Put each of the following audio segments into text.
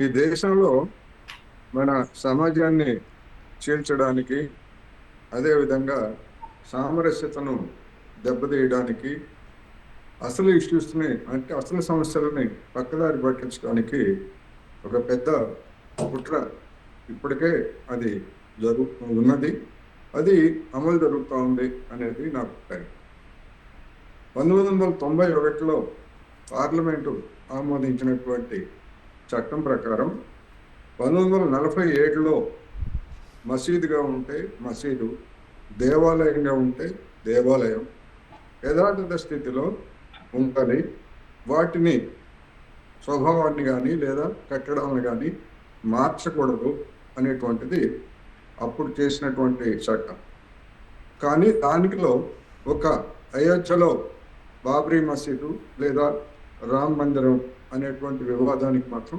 ఈ దేశంలో మన సమాజాన్ని చీల్చడానికి అదేవిధంగా సామరస్యతను దెబ్బతీయడానికి అసలు ఇష్యూస్ని అంటే అసలు సమస్యలని పక్కదారి పట్టించడానికి ఒక పెద్ద కుట్ర ఇప్పటికే అది జరుగు ఉన్నది. అది అమలు జరుగుతూ ఉంది అనేది నా అభిప్రాయం. పంతొమ్మిది వందల తొంభై ఒకటిలో పార్లమెంటు ఆమోదించినటువంటి చట్టం ప్రకారం పంతొమ్మిది వందల నలభై ఏడులో మసీదుగా ఉంటే మసీదు దేవాలయంగా ఉంటే దేవాలయం యథాతథ స్థితిలో ఉండాలి. వాటిని స్వభావాన్ని కానీ లేదా కట్టడాలను కానీ మార్చకూడదు అనేటువంటిది అప్పుడు చేసినటువంటి చట్టం. కానీ దానిలో ఒక అయోధ్యలో బాబ్రీ మసీదు లేదా రామ్ మందిరం అనేటువంటి వివాదానికి మాత్రం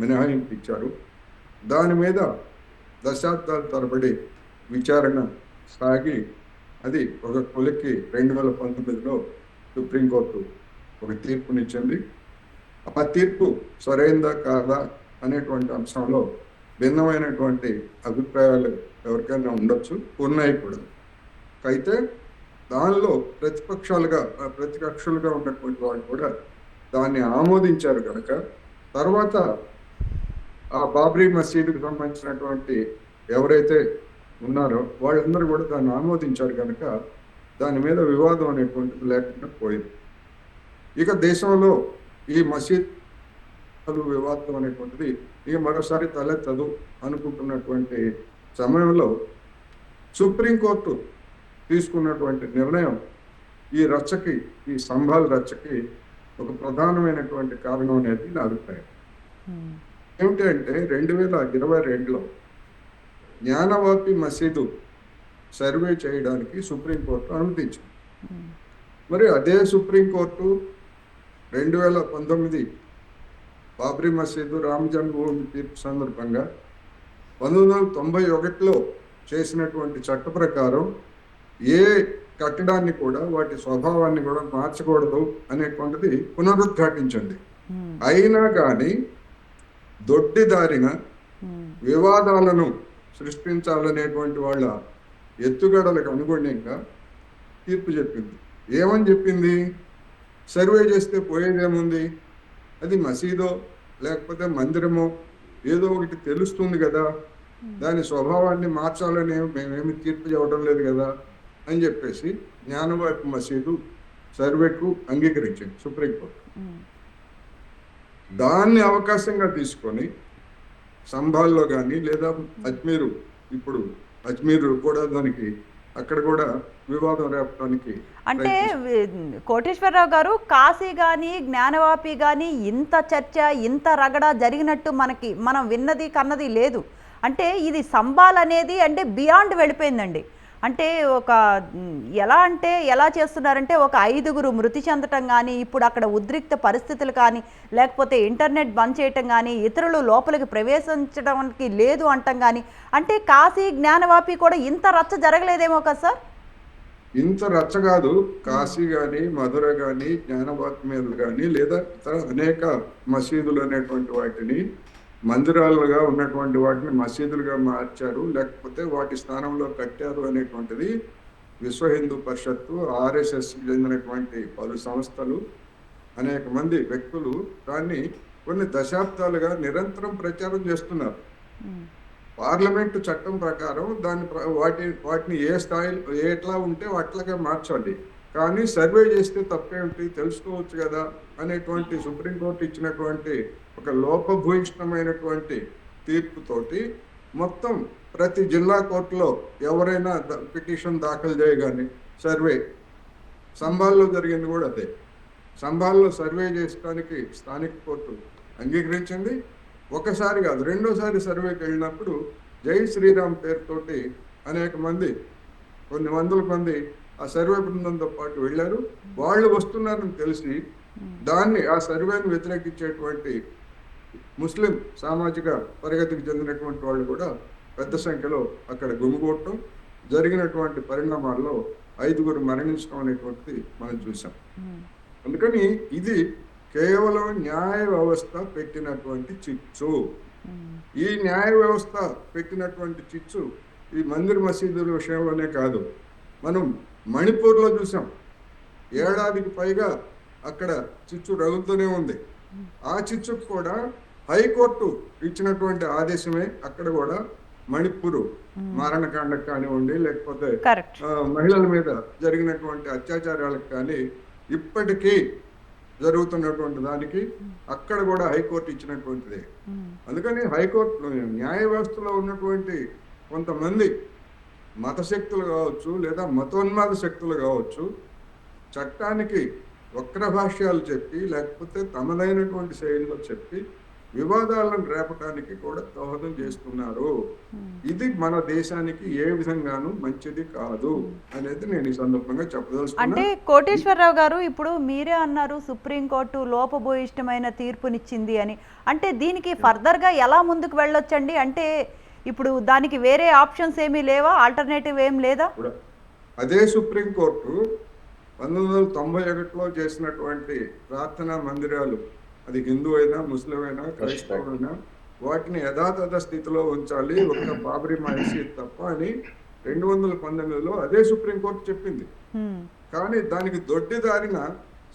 మినహాయింపు ఇచ్చారు దాని మీద దశాబ్దాల తరబడి విచారణ సాగి అది ఒక కొలిక్కి రెండు వేల పంతొమ్మిదిలో సుప్రీంకోర్టు ఒక తీర్పునిచ్చింది. ఆ తీర్పు సరైందా కాదా అనేటువంటి అంశంలో భిన్నమైనటువంటి అభిప్రాయాలు ఎవరికైనా ఉండొచ్చు ఉన్నాయి కూడా. అయితే దానిలో ప్రతిపక్షాలుగా ప్రతిపక్షులుగా ఉన్నటువంటి వాళ్ళు కూడా దాన్ని ఆమోదించారు కనుక తర్వాత ఆ బాబ్రీ మసీదుకు సంబంధించినటువంటి ఎవరైతే ఉన్నారో వాళ్ళందరూ కూడా దాన్ని ఆమోదించారు కనుక దాని మీద వివాదం అనేటువంటిది లేకుండా పోయింది. ఇక దేశంలో ఈ మసీద్ వివాదం అనేటువంటిది ఇక మరోసారి తలెత్తదు అనుకుంటున్నటువంటి సమయంలో సుప్రీంకోర్టు తీసుకున్నటువంటి నిర్ణయం ఈ రచ్చకి ఈ సంభాల రచ్చకి ఒక ప్రధానమైనటువంటి కారణం అనేది నా అభిప్రాయం. ఏమిటంటే రెండు వేల ఇరవై రెండులో జ్ఞానవాపి మసీదు సర్వే చేయడానికి సుప్రీంకోర్టు అనుమతించింది. మరి అదే సుప్రీంకోర్టు రెండు వేల పంతొమ్మిది బాబ్రీ మసీదు రామ్ జన్మభూమి తీర్పు సందర్భంగా పంతొమ్మిది వందల తొంభై ఒకటిలో చేసినటువంటి చట్ట ప్రకారం ఏ కట్టడాన్ని కూడా వాటి స్వభావాన్ని కూడా మార్చకూడదు అనేటువంటిది పునరుద్ఘాటించింది అయినా కానీ దొడ్డిదారిన వివాదాలను సృష్టించాలనేటువంటి వాళ్ళ ఎత్తుగడలకు అనుగుణంగా తీర్పు చెప్పింది. ఏమని చెప్పింది? సర్వే చేస్తే పోయేదేముంది? అది మసీదో లేకపోతే మందిరమో? ఏదో ఒకటి తెలుస్తుంది కదా. దాని స్వభావాన్ని మార్చాలని మేమేమి తీర్పు చెప్పడం లేదు కదా. అని చెప్పేసి జ్ఞానవాపి మసీదు సర్వేకు అంగీకరించింది సుప్రీంకోర్టు. దాన్ని అవకాశంగా తీసుకొని సంభాల్లో కానీ లేదా అజ్మీరు ఇప్పుడు అజ్మీర్ కూడా దానికి అక్కడ కూడా వివాదం రేపడానికి అంటే కోటేశ్వరరావు గారు కాశీ కానీ జ్ఞానవాపి కానీ ఇంత చర్చ ఇంత రగడ జరిగినట్టు మనకి మనం విన్నది కన్నది లేదు. అంటే ఇది సంబాల్ అనేది అంటే బియాండ్ వెళ్ళిపోయిందండి. అంటే ఒక ఎలా అంటే ఎలా చేస్తున్నారంటే ఒక ఐదుగురు మృతి చెందటం కానీ ఇప్పుడు అక్కడ ఉద్రిక్త పరిస్థితులు కానీ లేకపోతే ఇంటర్నెట్ బంద్ చేయటం కానీ ఇతరులు లోపలికి ప్రవేశించడానికి లేదు అంటాం కానీ అంటే కాశీ జ్ఞానవాపి కూడా ఇంత రచ్చ జరగలేదేమో కదా సార్? ఇంత రచ్చ కాదు. కాశీ కానీ మధుర కానీ జ్ఞానవాపి మీద కానీ లేదా ఇతర అనేక మసీదులు అనేటువంటి వాటిని మందిరాలుగా ఉన్నటువంటి వాటిని మసీదులుగా మార్చారు లేకపోతే వాటి స్థానంలో కట్టారు అనేటువంటిది విశ్వ హిందూ పరిషత్తు ఆర్ఎస్ఎస్ చెందినటువంటి పలు సంస్థలు అనేక మంది వ్యక్తులు దాన్ని కొన్ని దశాబ్దాలుగా నిరంతరం ప్రచారం చేస్తున్నారు. పార్లమెంటు చట్టం ప్రకారం దాని ప్ర- వాటి వాటిని ఏ స్థాయిలో ఎట్లా ఉంటే అట్లాగే మార్చాలి కానీ సర్వే చేస్తే తప్పేమిటి తెలుసుకోవచ్చు కదా అనేటువంటి సుప్రీంకోర్టు ఇచ్చినటువంటి ఒక లోపభూయిష్టమైనటువంటి తీర్పుతోటి మొత్తం ప్రతి జిల్లా కోర్టులో ఎవరైనా ద- పిటిషన్ దాఖలు చేయగానే సర్వే. సంభాల్లో జరిగింది కూడా అదే. సంభాల్లో సర్వే చేయడానికి స్థానిక కోర్టు అంగీకరించింది. ఒకసారి కాదు రెండోసారి సర్వేకి వెళ్ళినప్పుడు జై శ్రీరామ్ పేరుతోటి అనేక మంది కొన్ని వందల మంది ఆ సర్వే బృందంతో పాటు వెళ్ళారు. వాళ్ళు వస్తున్నారని తెలిసి దాన్ని ఆ సర్వేను వ్యతిరేకించేటువంటి ముస్లిం సామాజిక పరిగతికి చెందినటువంటి వాళ్ళు కూడా పెద్ద సంఖ్యలో అక్కడ గుమిగూడటం జరిగినటువంటి పరిణామాల్లో ఐదుగురు మరణించడం అనేటువంటిది మనం చూసాం. అందుకని ఇది కేవలం న్యాయ వ్యవస్థ పెట్టినటువంటి చిచ్చు. ఈ న్యాయ వ్యవస్థ పెట్టినటువంటి చిచ్చు ఈ మందిర్ మసీదుల విషయంలోనే కాదు. మనం మణిపూర్లో చూసాం. ఏడాదికి పైగా అక్కడ చిచ్చు రగులుతూనే ఉంది. ఆ చిచ్చుకు కూడా హైకోర్టు ఇచ్చినటువంటి ఆదేశమే అక్కడ కూడా మణిపూర్ మారణకాండకు కానివ్వండి లేకపోతే మహిళల మీద జరిగినటువంటి అత్యాచారాలకు కానీ ఇప్పటికీ జరుగుతున్నటువంటి దానికి అక్కడ కూడా హైకోర్టు ఇచ్చినటువంటిదే. అందుకని హైకోర్టు న్యాయ వ్యవస్థలో ఉన్నటువంటి కొంతమంది మత శక్తులు కావచ్చు లేదా మతోన్మాద శక్తులు కావచ్చు చట్టానికి వక్ర భాష్యాలు చెప్పి లేకపోతే తమదైనటువంటి శైలిలో చెప్పి వివాదాలను రేపటానికి కూడా దోహదం చేస్తున్నారు. ఇది మన దేశానికి ఏ విధంగానూ మంచిది కాదు అనేది నేను ఈ సందర్భంగా అంటే చెప్పదలుచుకున్నా కోటేశ్వరరావు గారు ఇప్పుడు మీరే అన్నారు సుప్రీంకోర్టు లోపభూయిష్టమైన తీర్పునిచ్చింది అని. అంటే దీనికి ఫర్దర్గా ఎలా ముందుకు వెళ్ళొచ్చండి? అంటే ఇప్పుడు దానికి వేరే ఆప్షన్స్ ఏమీ లేవా? ఆల్టర్నేటివ్ ఏం లేదా? అదే సుప్రీంకోర్టు పంతొమ్మిది వందల తొంభై ఒకటిలో చేసినటువంటి ప్రార్థనా మందిరాలు అది హిందూ అయినా ముస్లిం అయినా క్రైస్తవులైనా వాటిని యథాతథ స్థితిలో ఉంచాలి ఒక బాబరీ మసీద్ తప్ప అని రెండు వందల పంతొమ్మిదిలో అదే సుప్రీంకోర్టు చెప్పింది. కానీ దానికి దొడ్డిదారిన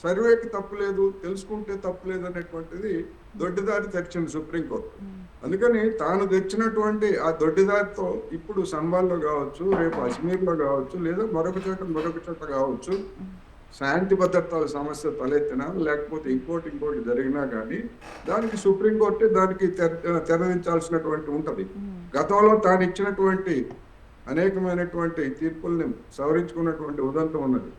సర్వేకి తప్పులేదు తెలుసుకుంటే తప్పులేదు అనేటువంటిది దొడ్డిదారి తెచ్చింది సుప్రీంకోర్టు. అందుకని తాను తెచ్చినటువంటి ఆ దొడ్డిదారితో ఇప్పుడు సంబాల్లో కావచ్చు రేపు అజ్మీర్లో కావచ్చు లేదా మరొక చోట మరొక చోట కావచ్చు శాంతి భద్రతల సమస్య తలెత్తినా లేకపోతే ఇంకోటి ఇంకోటి జరిగినా కానీ దానికి సుప్రీంకోర్టే దానికి తెర తెరదించాల్సినటువంటి ఉంటది. గతంలో తాను ఇచ్చినటువంటి అనేకమైనటువంటి తీర్పుల్ని సవరించుకున్నటువంటి ఉదంతం ఉన్నది.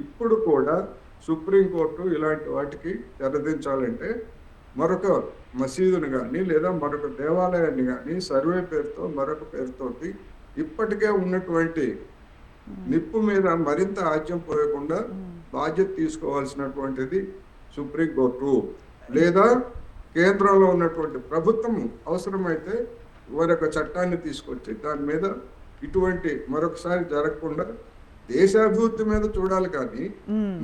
ఇప్పుడు కూడా సుప్రీంకోర్టు ఇలాంటి వాటికి తెరదించాలంటే మరొక మసీదును కానీ లేదా మరొక దేవాలయాన్ని కానీ సర్వే పేరుతో మరొక పేరుతోటి ఇప్పటికే ఉన్నటువంటి నిప్పు మీద మరింత ఆజ్యం పోయకుండా బాధ్యత తీసుకోవాల్సినటువంటిది సుప్రీంకోర్టు లేదా కేంద్రంలో ఉన్నటువంటి ప్రభుత్వం అవసరమైతే మరొక చట్టాన్ని తీసుకొచ్చి దాని మీద ఇటువంటి మరొకసారి జరగకుండా దేశాభివృద్ధి మీద చూడాలి కానీ.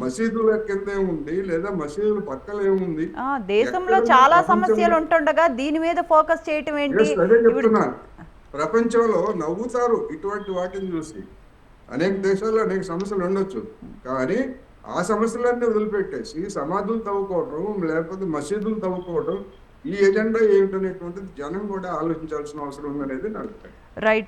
మసీదుల కింద ఏముంది లేదా మసీదుల పక్కన ఏముంది దేశంలో చాలా సమస్యలు ఉంటుండగా దీని మీద ఫోకస్ చేయటం ఏంటి? Yes, అదే ఇప్పుడు చెప్తున్నా. ప్రపంచంలో నవ్వుతారు ఇటువంటి వాటిని చూసి. అనేక దేశాల్లో అనేక సమస్యలు ఉండొచ్చు. కానీ ఆ సమస్యలన్నీ వదిలిపెట్టేసి సమాధులు తవ్వుకోవడం లేకపోతే మసీదులు తవ్వుకోవడం ఈ ఎజెండా ఏమిటనేటువంటిది జనం కూడా ఆలోచించాల్సిన అవసరం ఉందనేది నా అభిప్రాయం. రైట్